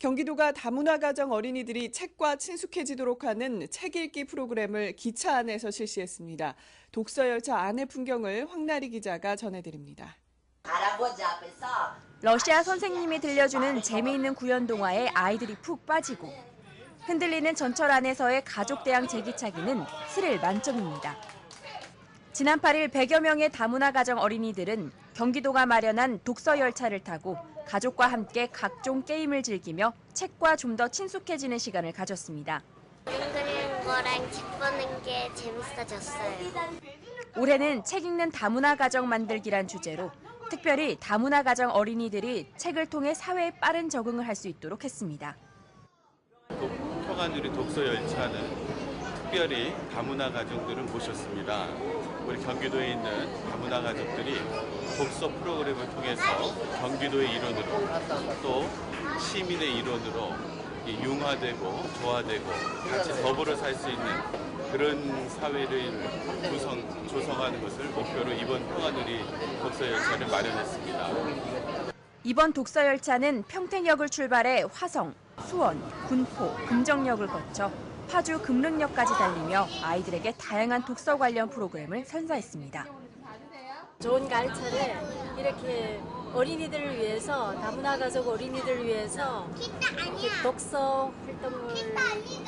경기도가 다문화 가정 어린이들이 책과 친숙해지도록 하는 책 읽기 프로그램을 기차 안에서 실시했습니다. 독서 열차 안의 풍경을 황나리 기자가 전해드립니다. 할아버지 앞에서 러시아 선생님이 들려주는 재미있는 구연 동화에 아이들이 푹 빠지고 흔들리는 전철 안에서의 가족 대항 제기차기는 스릴 만점입니다. 지난 8일 100여 명의 다문화 가정 어린이들은 경기도가 마련한 독서 열차를 타고 가족과 함께 각종 게임을 즐기며 책과 좀 더 친숙해지는 시간을 가졌습니다. 그리는 거랑 책 보는 게 재밌어졌어요. 올해는 책 읽는 다문화 가정 만들기란 주제로 특별히 다문화 가정 어린이들이 책을 통해 사회에 빠른 적응을 할 수 있도록 했습니다. 평안누리 독서 열차는 특별히 다문화 가정들을 모셨습니다. 우리 경기도에 있는 다문화 가족들이 독서 프로그램을 통해서 경기도의 일원으로 또 시민의 일원으로 이 융화되고 조화되고 같이 더불어 살 수 있는 그런 사회를 구성, 조성하는 것을 목표로 이번 평안누리 독서 열차를 마련했습니다. 이번 독서 열차는 평택역을 출발해 화성, 수원, 군포, 금정역을 거쳐 파주 금릉역까지 달리며 아이들에게 다양한 독서 관련 프로그램을 선사했습니다. 좋은 가르쳐를 이렇게 어린이들을 위해서 다문화 가족 어린이들을 위해서 독서 활동을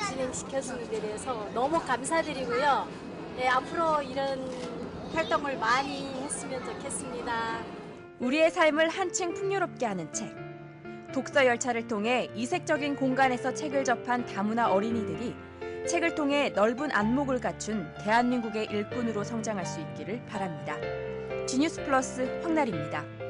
진행시켜주는 데 대해서 너무 감사드리고요. 네, 앞으로 이런 활동을 많이 했으면 좋겠습니다. 우리의 삶을 한층 풍요롭게 하는 책. 독서 열차를 통해 이색적인 공간에서 책을 접한 다문화 어린이들이 책을 통해 넓은 안목을 갖춘 대한민국의 일꾼으로 성장할 수 있기를 바랍니다. 지뉴스 플러스 황날입니다.